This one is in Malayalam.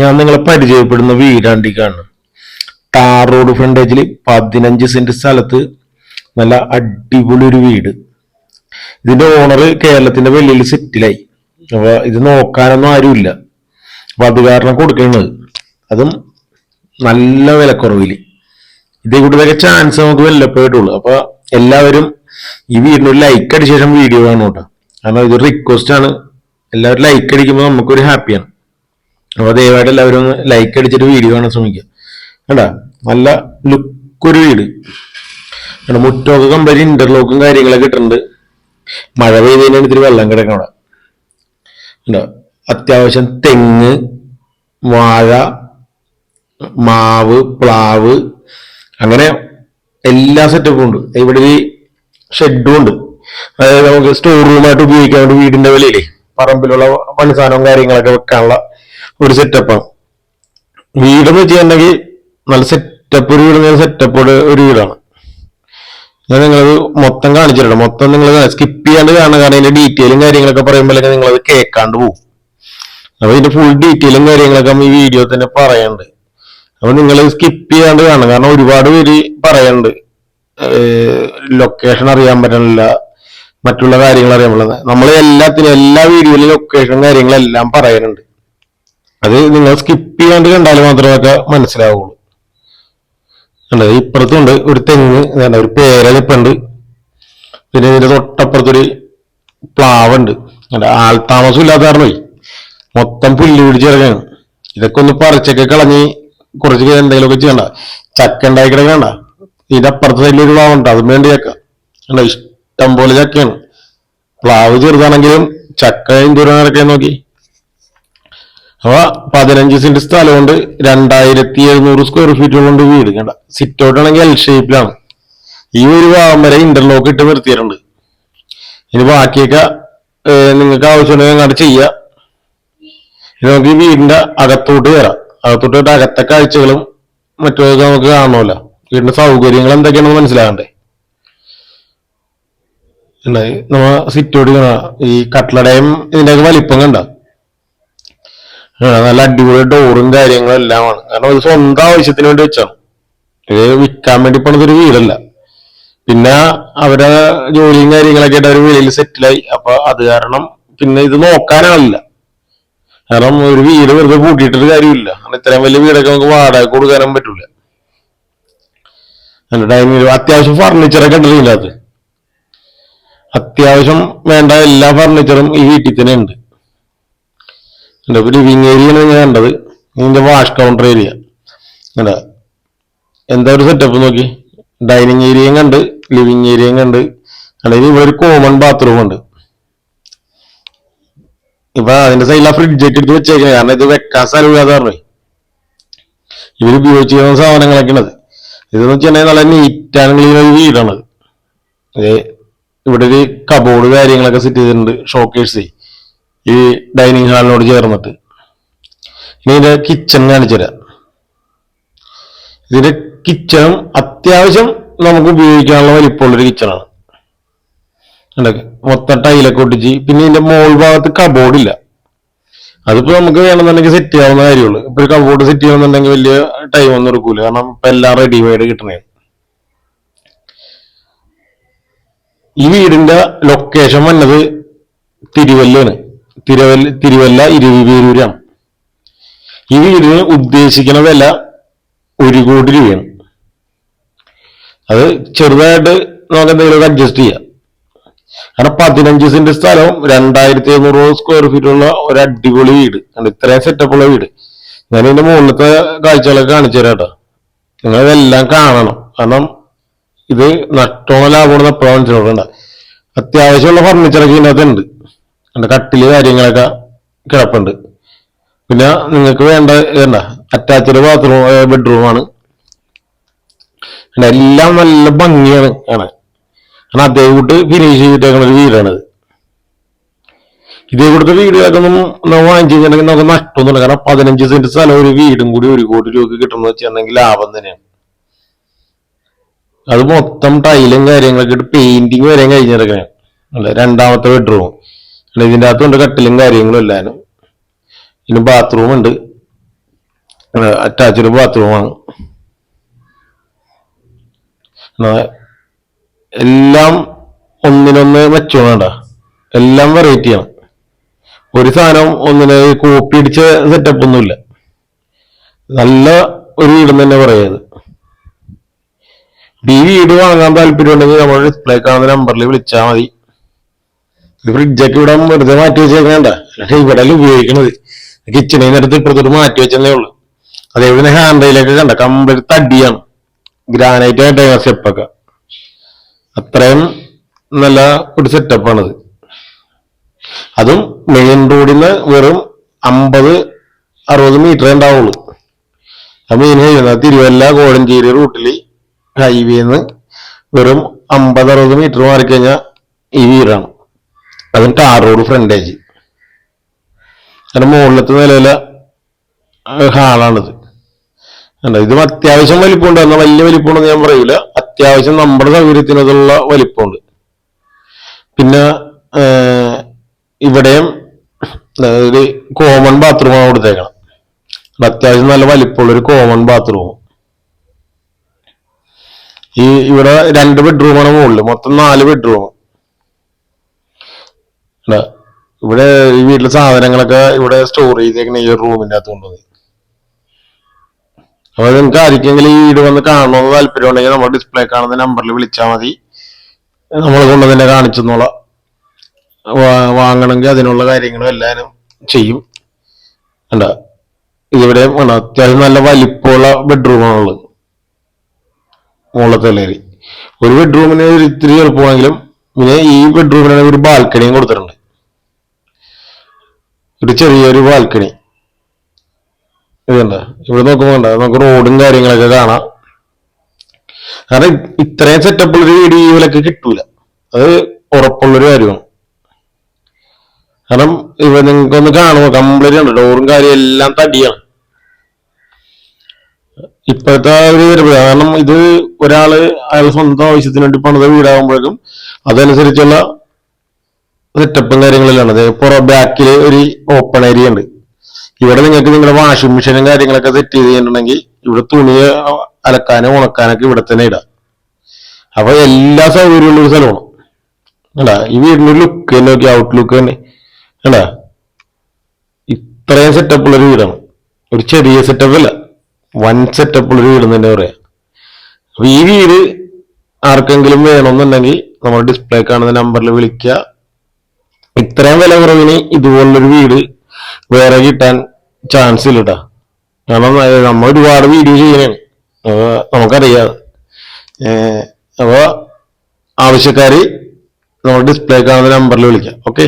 ഞാൻ നിങ്ങളെ പരിചയപ്പെടുന്ന വീടാണ്ടി കാണും ടാർ റോഡ് ഫ്രണ്ടേജിൽ പതിനഞ്ച് സെന്റ് സ്ഥലത്ത് നല്ല അടിപൊളി ഒരു വീട്. ഇതിന്റെ ഓണർ കേരളത്തിന്റെ വെളിയിൽ സെറ്റിലായി അപ്പൊ ഇത് നോക്കാനൊന്നും ആരുമില്ല. അപ്പൊ അത് കാരണം കൊടുക്കുന്നത് അതും നല്ല വിലക്കുറവിൽ. ഇതേ കൂടുതലൊക്കെ ചാൻസ് നമുക്ക് വല്ലപ്പോയിട്ടുള്ളൂ അപ്പൊ എല്ലാവരും ഈ വീടിന് ഒരു ലൈക്ക് അടിച്ച ശേഷം വീഡിയോ കാണും കേട്ടോ. കാരണം ഇതൊരു റിക്വസ്റ്റ് ആണ്. എല്ലാവരും ലൈക്ക് അടിക്കുമ്പോൾ നമുക്കൊരു ഹാപ്പിയാണ് അപ്പൊ ദയവായിട്ട് എല്ലാവരും ഒന്ന് ലൈക്ക് അടിച്ചിട്ട് വീഡിയോ കാണാൻ ശ്രമിക്കുക. കേട്ടാ നല്ല ലുക്ക് ഒരു വീട്. കണ്ടോ? മുറ്റമൊക്കെ കമ്പനി ഇന്റർലോക്കും കാര്യങ്ങളൊക്കെ ഇട്ടിട്ടുണ്ട്. മഴ പെയ്ത് കഴിഞ്ഞാൽ വെള്ളം കിടക്കണം അവിടെ. അത്യാവശ്യം തെങ്ങ് വാഴ മാവ് പ്ലാവ് അങ്ങനെ എല്ലാ സെറ്റപ്പും ഉണ്ട്. ഇവിടെ ഒരു ഷെഡും ഉണ്ട്. അതായത് നമുക്ക് സ്റ്റോർ റൂമായിട്ട് ഉപയോഗിക്കാൻ വേണ്ടി വീടിന്റെ വിലയില്ലേ പറമ്പിലുള്ള പണിസാധനവും കാര്യങ്ങളൊക്കെ വെക്കാനുള്ള ഒരു സെറ്റപ്പാണ് വീടെന്ന് വെച്ചിട്ടുണ്ടെങ്കിൽ നല്ല സെറ്റപ്പ് ഒരു വീട് സെറ്റപ്പ് ഒരു വീടാണ്. ഞാൻ നിങ്ങളത് മൊത്തം കാണിച്ചിട്ടുണ്ട്. മൊത്തം നിങ്ങൾ സ്കിപ്പ് ചെയ്യാണ്ട് കാണുക കാരണം അതിന്റെ ഡീറ്റെയിലും കാര്യങ്ങളൊക്കെ പറയുമ്പോഴൊക്കെ നിങ്ങളത് കേൾക്കാണ്ട് പോകും അപ്പൊ ഇതിന്റെ ഫുൾ ഡീറ്റെയിലും കാര്യങ്ങളൊക്കെ ഈ വീഡിയോ തന്നെ പറയുന്നുണ്ട് അപ്പൊ നിങ്ങൾ സ്കിപ്പ് ചെയ്യാണ്ട് കാണും കാരണം ഒരുപാട് പേര് പറയുന്നുണ്ട് ലൊക്കേഷൻ അറിയാൻ പറ്റണില്ല. മറ്റുള്ള കാര്യങ്ങൾ അറിയാൻ പറ്റുന്നത് നമ്മൾ എല്ലാത്തിനും എല്ലാ വീഡിയോയിലും ലൊക്കേഷൻ കാര്യങ്ങളെല്ലാം പറയുന്നുണ്ട് അത് നിങ്ങൾ സ്കിപ്പ് ചെയ്യാണ്ട് കണ്ടാൽ മാത്രമേ മനസ്സിലാവുള്ളൂ. അല്ലാതെ ഇപ്പുറത്തുണ്ട് ഒരു തെങ്ങ് വേണ്ട ഒരു പേര നിപ്പുണ്ട്. പിന്നെ ഇതിന്റെ തൊട്ടപ്പുറത്തൊരു പ്ലാവുണ്ട്. ആൾ താമസം ഇല്ലാത്ത മൊത്തം പുല്ല് പിടിച്ച് കിടക്കാണ് ഇതൊക്കെ ഒന്ന് പറിച്ചൊക്കെ കളഞ്ഞ് കുറച്ച് എന്തെങ്കിലുമൊക്കെ ചെയ്യണ്ട. ചക്ക ഉണ്ടായി കിടക്കണ്ട ഇതിന്റെ അപ്പുറത്തെ ഒരു പ്ലാവുണ്ട് അതും വേണ്ടി ചക്ക. ഇഷ്ടം പോലെ ചക്കയാണ്. പ്ലാവ് ചെറുതാണെങ്കിലും ചക്ക എന്തോരം കിടക്കാൻ നോക്കി. അപ്പൊ പതിനഞ്ച് സെന്റ് സ്ഥലം കൊണ്ട് രണ്ടായിരത്തി എഴുന്നൂറ് സ്ക്വയർ ഫീറ്റ് കൊണ്ട് വീട്. കണ്ട സിറ്റ് ആണെങ്കിൽ എൽ ഷേപ്പിലാണ് ഈ ഒരു ഭാഗം വരെ ഇന്റർലോക്ക് ഇട്ട് നിർത്തിയിട്ടുണ്ട്. ഇനി ബാക്കിയൊക്കെ നിങ്ങൾക്ക് ആവശ്യമുണ്ടെങ്കിൽ അങ്ങോട്ട് ചെയ്യാം. ഇനി നമുക്ക് ഈ വീടിന്റെ അകത്തോട്ട് വരാം അകത്തോട്ട് അകത്തെ കാഴ്ചകളും മറ്റൊക്കെ നമുക്ക് കാണണമല്ലോ. വീടിന്റെ സൗകര്യങ്ങൾ എന്തൊക്കെയാണെന്ന് മനസ്സിലാകണ്ടേ? നമ്മ കാണാം ഈ കട്ട്ലടയും ഇതിന്റെയൊക്കെ വലിപ്പം കണ്ട? നല്ല അടിപൊളി ഡോറും കാര്യങ്ങളും എല്ലാമാണ് കാരണം ഒരു സ്വന്തം ആവശ്യത്തിന് വേണ്ടി വെച്ചാണ്. ഇത് വിൽക്കാൻ വേണ്ടി പണിതൊരു വീടല്ല. പിന്നെ അവരെ ജോലിയും കാര്യങ്ങളൊക്കെ ആയിട്ട് അവർ വീടിൽ സെറ്റിലായി. അപ്പൊ അത് കാരണം പിന്നെ ഇത് നോക്കാനാളില്ല. കാരണം ഒരു വീട് വെറുതെ കൂട്ടിയിട്ടൊരു കാര്യമില്ല. കാരണം ഇത്രയും വലിയ വീടൊക്കെ നമുക്ക് വാടക കൊടുക്കാനും പറ്റൂല. നല്ല ഡൈനിങ് അത്യാവശ്യം ഫർണിച്ചറൊക്കെ ഉണ്ടല്ലോ ഇതിനകത്ത്. അത്യാവശ്യം വേണ്ട എല്ലാ ഫർണിച്ചറും ഈ വീട്ടിൽ തന്നെ ഉണ്ട്. എന്റെ ലിവിങ് ഏരിയ ആണ് ഞാൻ കണ്ടത്. ഇതിന്റെ വാഷ് കൗണ്ടർ ഏരിയ കണ്ട? എന്താ ഒരു സെറ്റപ്പ് നോക്കി? ഡൈനിങ് ഏരിയയും കണ്ട് ലിവിങ് ഏരിയയും കണ്ട്. അല്ലെങ്കിൽ ഇവിടെ ഒരു കോമൺ ബാത്റൂം ഉണ്ട്. ഇപ്പൊ അതിന്റെ സൈഡിൽ ആ ഫ്രിഡ്ജ് ഒക്കെ എടുത്ത് വെച്ചേക്കുന്നത് കാരണം ഇത് വെക്കാൻ സ്ഥലമില്ലാതെ പറഞ്ഞു. ഇവർ ഉപയോഗിച്ച് ചെയ്യുന്ന സാധനങ്ങളൊക്കെ ഉണ്ട് ഇതെന്ന് വെച്ചിട്ടുണ്ടെങ്കിൽ നല്ല നീറ്റ് ആൻഡ് ക്ലീൻ ഒരു വീടാണത്. ഇവിടെ ഒരു കബോർഡ് കാര്യങ്ങളൊക്കെ സെറ്റ് ചെയ്തിട്ടുണ്ട് ഷോക്കേഴ്സ് ഈ ഡൈനിങ് ഹാളിനോട് ചേർന്നിട്ട്. ഇനി ഇത് കിച്ചൺ കാണിച്ചു തരാം. ഇതിന്റെ കിച്ചൺ അത്യാവശ്യം നമുക്ക് ഉപയോഗിക്കാനുള്ള വലിപ്പമുള്ളൊരു കിച്ചണാണ് മൊത്തം ടൈലൊക്കെ ഒട്ടിച്ച്. പിന്നെ ഇതിന്റെ മോൾ ഭാഗത്ത് കബോർഡ് ഇല്ല. അതിപ്പോ നമുക്ക് വേണമെന്നുണ്ടെങ്കിൽ സെറ്റ് ചെയ്യാവുന്ന കാര്യമുള്ളൂ. ഇപ്പൊ ഒരു കബോർഡ് സെറ്റ് ചെയ്യണമെന്നുണ്ടെങ്കിൽ വലിയ ടൈം ഒന്നും എടുക്കൂല. കാരണം ഇപ്പൊ എല്ലാം റെഡിമെയ്ഡ് കിട്ടണേ. ഈ വീടിന്റെ ലൊക്കേഷൻ വന്നത് തിരുവല്ലയാണ്. തിരുവല്ല തിരുവല്ല ഇരുവിപേരൂരാണ് ഈ വീടിന് ഉദ്ദേശിക്കുന്ന വില ഒരു കോടി രൂപയാണ്. അത് ചെറുതായിട്ട് നമുക്ക് എന്തെങ്കിലും അഡ്ജസ്റ്റ് ചെയ്യാം. കാരണം പതിനഞ്ച് സെന്റ് സ്ഥലവും രണ്ടായിരത്തി എഴുന്നൂറ് സ്ക്വയർ ഫീറ്റ് ഉള്ള ഒരു അടിപൊളി വീട്. ഇത്രയും സെറ്റപ്പ് ഉള്ള വീട്. ഞാൻ ഇതിന്റെ മുകളിലത്തെ കാഴ്ചകളൊക്കെ കാണിച്ചു തരാം കേട്ടോ. നിങ്ങൾ ഇതെല്ലാം കാണണം. കാരണം ഇത് നട്ടോണ ലാഭമാണ് എപ്പോഴാണ് മനസ്സിലാക്കണ്ട. അത്യാവശ്യമുള്ള ഫർണിച്ചറൊക്കെ ഇതിനകത്ത് കണ്ടോ കട്ടിൽ കാര്യങ്ങളൊക്കെ കിടപ്പുണ്ട്. പിന്നെ നിങ്ങൾക്ക് വേണ്ട വേണ്ട അറ്റാച്ച്ഡ് ബാത്റൂം ബെഡ്റൂമാണ് എല്ലാം നല്ല ഭംഗിയാണ് കാണാൻ. കാരണം അതേ കൂട്ട് ഫിനിഷ് ചെയ്തിട്ടേക്കുന്ന ഒരു വീടാണിത് ഇതേ കൂട്ടത്തെ വീടുകളൊക്കെ നമ്മൾ വാങ്ങിച്ചു കഴിഞ്ഞിട്ടുണ്ടെങ്കിൽ നമുക്ക് നഷ്ടമൊന്നുമില്ല. കാരണം പതിനഞ്ച് സെന്റ് സ്ഥലം ഒരു വീടും കൂടി ഒരു കോടി രൂപ കിട്ടുന്നത് വെച്ചിട്ടുണ്ടെങ്കിൽ ലാഭം തന്നെയാണ്. അത് മൊത്തം ടൈലും കാര്യങ്ങളൊക്കെ ഇട്ട് പെയിന്റിങ് വരെയും കഴിഞ്ഞിറങ്ങാൻ അല്ല? രണ്ടാമത്തെ ബെഡ്റൂം അല്ലെ ഇതിന്റെ അകത്തുണ്ട് കട്ടിലും കാര്യങ്ങളും എല്ലാവരും ഇതിന് ബാത്റൂം ഉണ്ട്. അറ്റാച്ച്ഡ് ബാത്റൂമാണ് എല്ലാം ഒന്നിനൊന്ന് മെച്ചമാണ് എല്ലാം വെറൈറ്റിയാണ് ഒരു സാധനം ഒന്നിനെ കോപ്പി അടിച്ച സെറ്റപ്പ് ഒന്നുമില്ല. നല്ല ഒരു വീട് തന്നെ പറയുന്നത് ഈ വീട് വാങ്ങാൻ താല്പര്യം ഉണ്ടെങ്കിൽ നമ്മുടെ ഡിസ്പ്ലേ കാണുന്ന നമ്പറിൽ വിളിച്ചാൽ മതി. ഫ്രിഡ്ജൊക്കെ ഇവിടെ വെറുതെ മാറ്റി വെച്ചേക്കണ്ട അല്ലാണ്ട് ഇവിടെ അല്ല ഉപയോഗിക്കണത്. കിച്ചണിൽ അടുത്ത് ഇപ്പുറത്തോട്ട് മാറ്റി വെച്ചതേ ഉള്ളൂ. അതേപോലെ ഹാൻഡയിലൊക്കെ കണ്ട കംപ്ലീറ്റ് തടിയാണ്. ഗ്രാനൈറ്റ് ആയിട്ടാണ് സ്റ്റെപ്പൊക്കെ അത്രയും നല്ല ഒരു സെറ്റപ്പാണത് അതും മെയിൻ റോഡിൽ നിന്ന് വെറും അമ്പത് അറുപത് മീറ്ററേ ഉണ്ടാവുള്ളൂ. ആ മെയിൻ ഹൈവേ തിരുവല്ല കോഴഞ്ചേരി റൂട്ടിൽ ഹൈവേന്ന് വെറും അമ്പത് അറുപത് മീറ്റർ മാറിക്കഴിഞ്ഞാൽ ഈ വീടാണ്. അതും ആ റോഡ് ഫ്രണ്ടേജ് അതിന്റെ മുകളിലത്തെ നിലയിലെ ഹാളാണിത്. കണ്ടോ? ഇതും അത്യാവശ്യം വലിപ്പമുണ്ട്. എന്നാൽ വലിയ വലിപ്പമുണ്ടെന്ന് ഞാൻ പറയില്ല അത്യാവശ്യം നമ്മുടെ സൗകര്യത്തിനുള്ള വലിപ്പമുണ്ട്. പിന്നെ ഇവിടെയും ഒരു കോമൺ ബാത്റൂമാണ് കൊടുത്തേക്കണം അത് അത്യാവശ്യം നല്ല വലിപ്പമുള്ള ഒരു കോമൺ ബാത്റൂം ഈ ഇവിടെ രണ്ട് ബെഡ്റൂമാണ് മുകളിൽ മൊത്തം നാല് ബെഡ്റൂം ഇവിടെ ഈ വീട്ടിലെ സാധനങ്ങളൊക്കെ ഇവിടെ സ്റ്റോർ ചെയ്തേക്കണ ഈ റൂമിന്റെ അകത്ത് കൊണ്ടുപോയി അപ്പൊ നിങ്ങൾക്ക് ആർക്കെങ്കിലും ഈ വീട് വന്ന് കാണണമെന്ന് താല്പര്യം ഉണ്ടെങ്കിൽ നമ്മുടെ ഡിസ്പ്ലേ കാണുന്ന നമ്പറിൽ വിളിച്ചാൽ മതി. നമ്മൾ കൊണ്ട് തന്നെ കാണിച്ചു തന്നോളാം വാങ്ങണമെങ്കിൽ അതിനുള്ള കാര്യങ്ങളും എല്ലാവരും ചെയ്യും. അല്ല ഇവിടെ അത്യാവശ്യം നല്ല വലിപ്പമുള്ള ബെഡ്റൂമാണുള്ളത് മുകളിലത്തെ നിലയിൽ ഒരു ബെഡ്റൂമിന് ഒരു ഇത്തിരി എളുപ്പമാണെങ്കിലും പിന്നെ ഈ ബെഡ്റൂമിന് ഒരു ബാൽക്കണിയും കൊടുത്തിട്ടുണ്ട്. ഒരു ചെറിയൊരു ബാൽക്കണി ഇതുണ്ട് ഇവിടെ നോക്കുമ്പോൾ നമുക്ക് റോഡും കാര്യങ്ങളൊക്കെ കാണാം. കാരണം ഇത്രയും സെറ്റപ്പ് ഉള്ളൊരു വിലക്ക് കിട്ടൂല. അത് ഉറപ്പുള്ളൊരു കാര്യമാണ്. കാരണം ഇവ നിങ്ങൾക്കൊന്ന് കാണുമോ? കംപ്ലീറ്റ് ഉണ്ട് ഡോറും കാര്യം എല്ലാം തടിയാണ്. ഇപ്പോഴത്തെ ഒരു കാരണം ഇത് ഒരാൾ അയാൾ സ്വന്തം ആവശ്യത്തിന് വേണ്ടി പണിത വീടാകുമ്പോഴേക്കും അതനുസരിച്ചുള്ള സെറ്റപ്പും കാര്യങ്ങളെല്ലാം ഉണ്ട് പുറം ബാക്കിൽ ഒരു ഓപ്പൺ ഏരിയ ഉണ്ട്. ഇവിടെ നിങ്ങൾക്ക് നിങ്ങളുടെ വാഷിംഗ് മെഷീനും കാര്യങ്ങളൊക്കെ സെറ്റ് ചെയ്ത് കഴിഞ്ഞിട്ടുണ്ടെങ്കിൽ ഇവിടെ തുണി അലക്കാനും ഉണക്കാനൊക്കെ ഇവിടെ തന്നെ ഇടാം. അപ്പൊ എല്ലാ സൗകര്യമുള്ള ഒരു സ്ഥലമാണ്. അല്ല ഈ വീടിന്റെ ലുക്ക് തന്നെ നോക്കി ഔട്ട്ലുക്ക് തന്നെ. അല്ല ഇത്രയും സെറ്റപ്പ് ഉള്ള ഒരു വീടാണ്. ഒരു ചെറിയ സെറ്റപ്പ് അല്ല. വൻ സെറ്റപ്പ് ഉള്ള ഒരു വീട് തന്നെ പറയാം. അപ്പൊ ഈ വീട് ആർക്കെങ്കിലും വേണമെന്നുണ്ടെങ്കിൽ നമ്മുടെ ഡിസ്പ്ലേ കാണുന്ന നമ്പറിൽ വിളിക്കുക ഇത്രയും വില കുറവിന് ഇതുപോലുള്ളൊരു വീട് വേറെ കിട്ടാൻ ചാൻസ് ഇല്ല കേട്ടോ കാരണം നമ്മൾ ഒരുപാട് വീഡിയോ ചെയ്യണേ അപ്പൊ നമുക്കറിയാം. അപ്പോൾ ആവശ്യക്കാർ നമ്മൾ ഡിസ്പ്ലേ കാണുന്ന നമ്പറിൽ വിളിക്കാം. ഓക്കെ